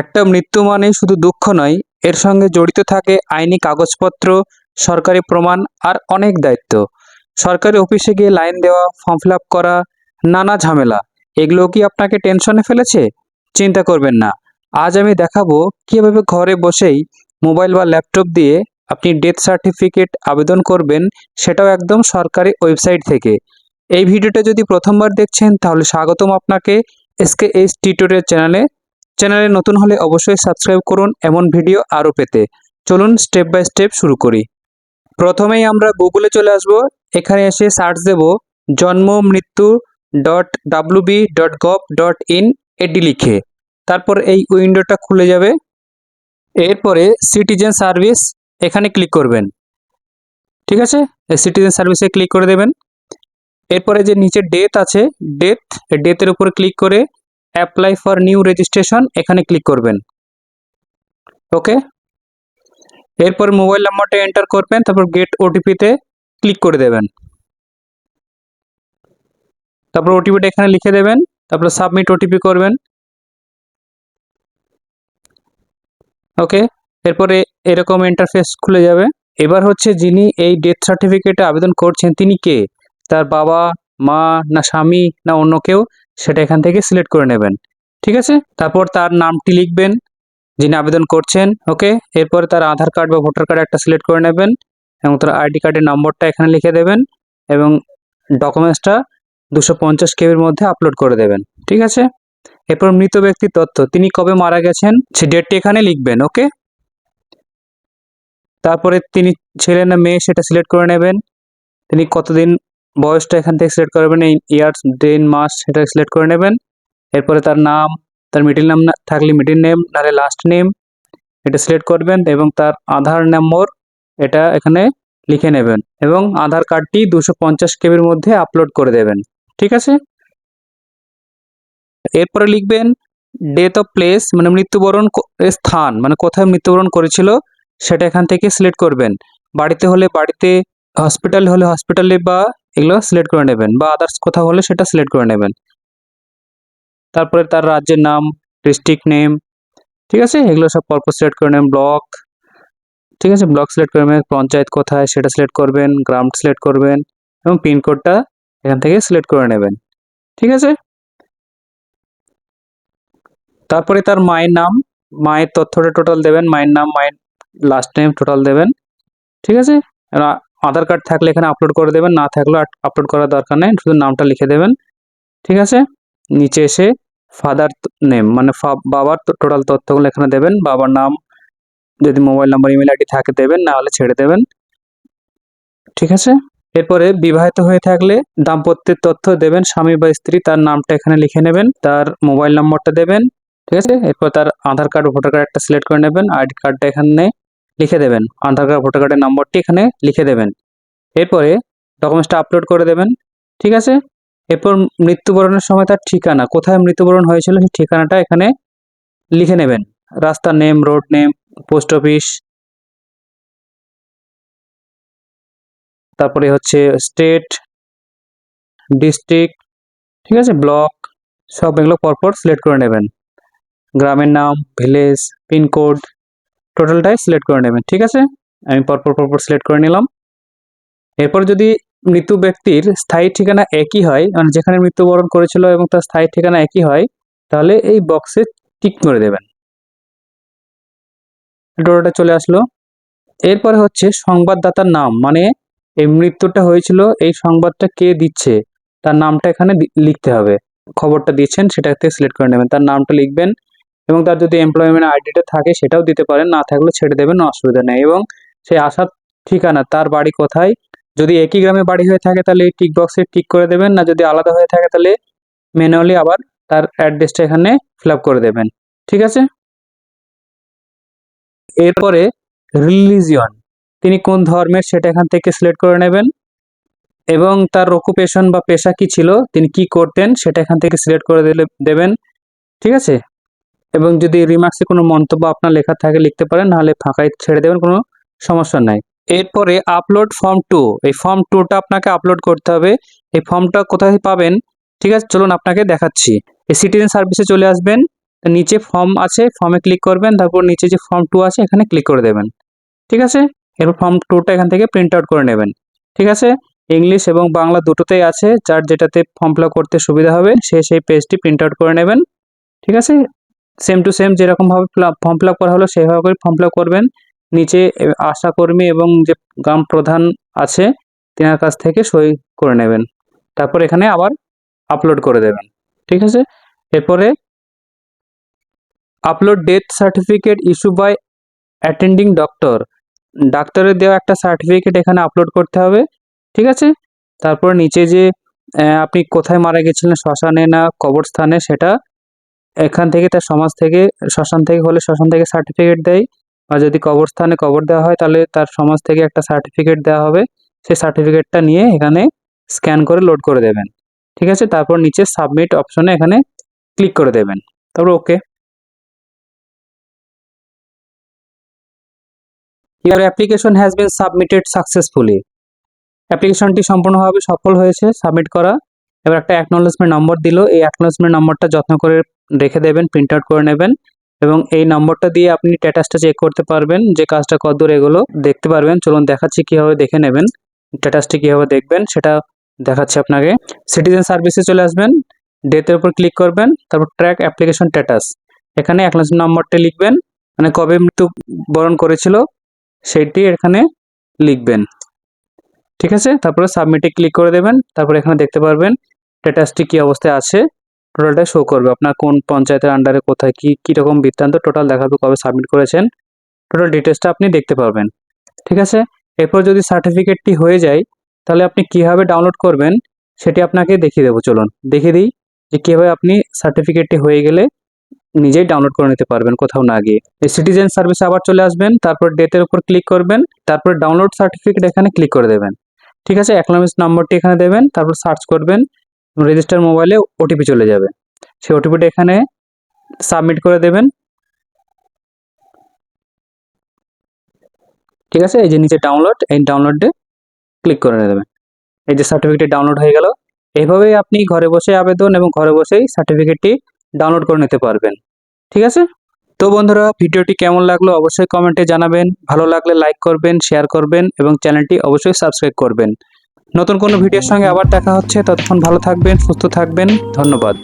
একটা মৃত্যু মানেই শুধু দুঃখ নয়, এর সঙ্গে জড়িত থাকে আইনি কাগজপত্র, সরকারি প্রমাণ আর অনেক দায়িত্ব। সরকারি অফিসে গিয়ে লাইন দেওয়া, ফর্ম ফিল করা, নানা ঝামেলা। এগুলো কি আপনাকে টেনশনে ফেলেছে? চিন্তা করবেন না। আজ আমি দেখাবো কীভাবে ঘরে বসেই মোবাইল বা ল্যাপটপ দিয়ে আপনি ডেথ সার্টিফিকেট আবেদন করবেন, সেটাও একদম সরকারি ওয়েবসাইট থেকে। এই ভিডিওটা যদি প্রথমবার দেখছেন, তাহলে স্বাগতম আপনাকে এসকে এইচ টিউটোরিয়াল চ্যানেলে। চ্যানেলে নতুন হলে অবশ্যই সাবস্ক্রাইব করুন এমন ভিডিও আরও পেতে। চলুন স্টেপ বাই স্টেপ শুরু করি। প্রথমেই আমরা গুগলে চলে আসব। এখানে এসে সার্চ দেব জন্ম, মৃত্যু dot WB dot gov dot in এটি লিখে। তারপর এই উইন্ডোটা খুলে যাবে। এরপরে সিটিজেন সার্ভিস এখানে ক্লিক করবেন। ঠিক আছে? সিটিজেন সার্ভিসে ক্লিক করে দেবেন। এরপরে যে নিচে ডেথ আছে ডেথ ডেথের উপর ক্লিক করে অ্যাপ্লাই ফর নিউ রেজিস্ট্রেশন এখানে ক্লিক করবেন। ওকে এরপর মোবাইল নাম্বারটা এন্টার করবেন, তারপর গেট ওটিপিতে ক্লিক করে দেবেন। তারপর ওটিপিটা এখানে লিখে দেবেন, তারপর সাবমিট ওটিপি করবেন। ওকে এরপরে এরকম ইন্টারফেস খুলে যাবে। এবার হচ্ছে যিনি এই ডেথ সার্টিফিকেটে আবেদন করছেন, তিনি কে? তার বাবা, মা, না স্বামী, না অন্য কেউ? সেটা এখান থেকে সিলেক্ট করে নেবেন, ঠিক আছে? তারপর তার নামটি লিখবেন, যিনি আবেদন করছেন ওকে এরপরে তার আধার কার্ড বা ভোটার কার্ড একটা সিলেক্ট করে নেবেন এবং তার আইডি কার্ডের নম্বরটা এখানে লিখে দেবেন এবং ডকুমেন্টসটা দুশো পঞ্চাশ কেবির মধ্যে আপলোড করে দেবেন, ঠিক আছে? এরপর মৃত ব্যক্তির তথ্য, তিনি কবে মারা গেছেন, সে ডেটটি এখানে লিখবেন ওকে তারপরে তিনি ছেলে না মেয়ে, সেটা সিলেক্ট করে নেবেন, তিনি কতদিন বয়সটা এখান থেকে সিলেক্ট করবেন এই ইয়ার্স দিন মাস সেটা সিলেক্ট করে নেবেন। এরপরে তার নাম, তার মিডিল নাম না, থাকলে মিডিল নেম নাহলে লাস্ট নেম এটা সিলেক্ট করবেন এবং তার আধার নম্বর এটা এখানে লিখে নেবেন এবং আধার কার্ডটি দুশো পঞ্চাশ কেবির মধ্যে আপলোড করে দেবেন, ঠিক আছে? এরপরে লিখবেন ডেথ অফ প্লেস মানে মৃত্যুবরণ স্থান মানে কোথায় মৃত্যুবরণ করেছিল, সেটা এখান থেকে সিলেক্ট করবেন। বাড়িতে হলে বাড়িতে হসপিটাল হলে হসপিটালে বা এগুলো সিলেক্ট করে নেবেন বা আদার্স কোথাও হলে সেটা সিলেক্ট করে নেবেন। তারপরে তার রাজ্যের নাম ডিস্ট্রিক্ট নেম ঠিক আছে? এগুলো সব পরপর সিলেক্ট করে নেবেন ব্লক ঠিক আছে? ব্লক সিলেক্ট করে নেবেন, পঞ্চায়েত কোথায় সেটা সিলেক্ট করবেন গ্রাম সিলেক্ট করবেন এবং পিনকোডটা এখান থেকে সিলেক্ট করে নেবেন, ঠিক আছে? তারপরে তার মায়ের নাম, মায়ের তথ্যটা টোটাল দেবেন, মায়ের নাম, মায়ের লাস্ট নেম টোটাল দেবেন, ঠিক আছে? আধার কার্ড থাকলে এখানে আপলোড করে দেবেন, না থাকলেও আপলোড করার দরকার নেই, শুধু নামটা লিখে দেবেন। ঠিক আছে? নিচে এসে ফাদার নেম মানে বাবার টোটাল তথ্যগুলো এখানে দেবেন, বাবার নাম, যদি মোবাইল নাম্বার ইমেল আইডি থাকে দেবেন, না হলে ছেড়ে দেবেন। ঠিক আছে? এরপরে বিবাহিত হয়ে থাকলে দাম্পত্যের তথ্য দেবেন, স্বামী বা স্ত্রী, তার নামটা এখানে লিখে নেবেন, তার মোবাইল নম্বরটা দেবেন। ঠিক আছে? এরপর তার আধার কার্ড ভোটার কার্ড একটা সিলেক্ট করে নেবেন আইডি কার্ডটা এখানে লিখে দেবেন। আধার কার্ড ভোটার কার্ডের নম্বরটি এখানে লিখে দেবেন। এরপরে ডকুমেন্টসটা আপলোড করে দেবেন, ঠিক আছে? এরপর মৃত্যুবরণের সময় তার ঠিকানা, কোথায় মৃত্যুবরণ হয়েছিল সেই ঠিকানাটা এখানে লিখে নেবেন। রাস্তার name road name post office তারপরে হচ্ছে স্টেট ডিস্ট্রিক্ট ঠিক আছে? ব্লক সব এগুলো পরপর সিলেক্ট করে নেবেন। গ্রামের নাম ভিলেজ পিনকোড টোটালটাই সিলেক্ট করে নেবেন, ঠিক আছে? আমি পরপর পরপর সিলেক্ট করে নিলাম। এরপর যদি মৃত্যু ব্যক্তির স্থায়ী ঠিকানা একই হয় মানে যেখানে মৃত্যুবরণ করেছিল এবং তার স্থায়ী ঠিকানা একই হয়, তাহলে এই বক্সে টিক করে দেবেন। টোটালটা চলে আসলো। এরপরে হচ্ছে সংবাদদাতার নাম মানে এই মৃত্যুটা হয়েছিল, এই সংবাদটা কে দিচ্ছে? তার নামটা এখানে লিখতে হবে। খবরটা দিচ্ছেন সেটা থেকে সিলেক্ট করে নেবেন। তার নামটা লিখবেন এবং তার যদি এমপ্লয়মেন্ট আইডিটা থাকে সেটাও দিতে পারেন, না থাকলে ছেড়ে দেবেন অসুবিধা নেই। এবং সেই আসার ঠিকানা, তার বাড়ি কোথায়? যদি একই গ্রামে বাড়ি হয়ে থাকে তাহলে এই টিক বক্সে টিক করে দেবেন, না যদি আলাদা হয়ে থাকে তাহলে ম্যানুয়ালি আবার তার অ্যাড্রেসটা এখানে ফিল করে দেবেন। ঠিক আছে? এরপরে রিলিজিয়ন তিনি কোন ধর্মের সেটা এখান থেকে সিলেক্ট করে নেবেন। এবং তার অকুপেশন বা পেশা কি ছিল, তিনি কি করতেন সেটা এখান থেকে সিলেক্ট করে দিলে, দেবেন। ঠিক আছে? এবং যদি রিমার্কসে কোনো মন্তব্য আপনার লেখা থাকে, লিখতে পারেন, নাহলে ফাঁকায় ছেড়ে দেবেন, কোনো সমস্যা নাই। এরপরে আপলোড ফর্ম টু এই ফর্ম টুটা আপনাকে আপলোড করতে হবে। এই ফর্মটা কোথায় পাবেন? ঠিক আছে, চলুন আপনাকে দেখাচ্ছি। এই সিটিজেন সার্ভিসে চলে আসবেন নিচে ফর্ম আছে ফর্মে ক্লিক করবেন, তারপর নিচে যে ফর্ম টু আছে, এখানে ক্লিক করে দেবেন। ঠিক আছে? এরপর ফর্ম টুটা এখান থেকে প্রিন্ট আউট করে নেবেন। ঠিক আছে? ইংলিশ এবং বাংলা দুটোতেই আছে, যার যেটাতে ফর্ম ফিল করতে সুবিধা হবে, সে সেই পেজটি প্রিন্ট আউট করে নেবেন। ঠিক আছে? সেম টু সেম যেরকমভাবে ফর্ম ফিল করা হলো, সেইভাবে করে ফর্ম ফিল করবেন। নিচে আশাকর্মী এবং যে গ্রাম প্রধান আছে, তেনার কাছ থেকে সই করে নেবেন। তারপর এখানে আবার আপলোড করে দেবেন। ঠিক আছে? এরপরে upload death certificate issue by attending doctor ডাক্তারের দেওয়া একটা সার্টিফিকেট এখানে আপলোড করতে হবে। ঠিক আছে? তারপর নিচে যে আপনি কোথায় মারা গেছিলেন, শ্মশানে না কবরস্থানে, সেটা এখান থেকে তার সমাজ থেকে, শ্মশান থেকে হলে শ্মশান থেকে সার্টিফিকেট দেয়। বা যদি কবরস্থানে কবর দেওয়া হয়, তাহলে তার সমাজ থেকে একটা সার্টিফিকেট দেওয়া হবে। সেই সার্টিফিকেটটা নিয়ে এখানে স্ক্যান করে লোড করে দেবেন। ঠিক আছে? তারপর নিচে সাবমিট অপশনে এখানে ক্লিক করে দেবেন। তারপর okay your application has been submitted successfully অ্যাপ্লিকেশনটি সম্পূর্ণভাবে সফল হয়েছে সাবমিট করা। এবার একটা অ্যাকনোলেজমেন্ট নম্বর দিল। এই অ্যাকনোলেজমেন্ট নম্বরটা যত্ন করে রেখে দেবেন প্রিন্ট আউট করে নেবেন এবং এই নম্বরটা দিয়ে আপনি স্ট্যাটাসটা চেক করতে পারবেন যে কাজটা কতদূর এগুলো। দেখতে পারবেন, চলুন দেখাচ্ছি কীভাবে দেখে নেবেন স্ট্যাটাসটি কীভাবে দেখবেন সেটা দেখাচ্ছি আপনাকে। সিটিজেন সার্ভিসে চলে আসবেন ডেটের উপর ক্লিক করবেন, তারপর ট্র্যাক অ্যাপ্লিকেশন স্ট্যাটাস এখানে অ্যাকনোলেজমেন্ট নম্বরটা লিখবেন মানে কবে মৃত্যু বরণ করেছিল সেইটি এখানে লিখবেন। ঠিক আছে? তারপরে সাবমিটে ক্লিক করে দেবেন, তারপরে এখানে দেখতে পারবেন স্ট্যাটাসটি কি অবস্থায় আছে। টোটালটা শো করবে। আপনার কোন পঞ্চায়েতের আন্ডারে কোথায় কী কীরকম বৃত্তান্ত টোটাল দেখাবে, কবে সাবমিট করেছেন টোটাল ডিটেলসটা আপনি দেখতে পারবেন। ঠিক আছে? এরপর যদি সার্টিফিকেটটি হয়ে যায়, তাহলে আপনি কীভাবে ডাউনলোড করবেন, সেটি আপনাকে দেখিয়ে দেবো। চলুন, দেখিয়ে দিই যে কীভাবে আপনি সার্টিফিকেটটি হয়ে গেলে নিজেই ডাউনলোড করে নিতে পারবেন কোথাও না গিয়ে। এই সিটিজেন সার্ভিসে আবার চলে আসবেন, তারপর ডেটের উপর ক্লিক করবেন, তারপর ডাউনলোড সার্টিফিকেট এখানে ক্লিক করে দেবেন। ঠিক আছে? অ্যাকনোলেজ নম্বরটি এখানে দেবেন, তারপর সার্চ করবেন রেজিস্টার মোবাইলে ওটিপি চলে যাবে। সেই ওটিপিটা এখানে সাবমিট করে দেবেন। ঠিক আছে? এই যে নিচে ডাউনলোড এই ডাউনলোডে ক্লিক করে দেবেন এই যে সার্টিফিকেট ডাউনলোড হয়ে গেল। এইভাবেই আপনি ঘরে বসে আবেদন এবং ঘরে বসেই সার্টিফিকেটটি ডাউনলোড করে নিতে পারবেন। ঠিক আছে? তো বন্ধুরা, ভিডিওটি কেমন লাগল অবশ্যই কমেন্টে জানাবেন। ভালো লাগলে লাইক করবেন শেয়ার করবেন এবং চ্যানেলটি অবশ্যই সাবস্ক্রাইব করবেন। নতুন কোনো ভিডিওর সঙ্গে আবার দেখা হচ্ছে। ততক্ষণ ভালো থাকবেন সুস্থ থাকবেন। ধন্যবাদ।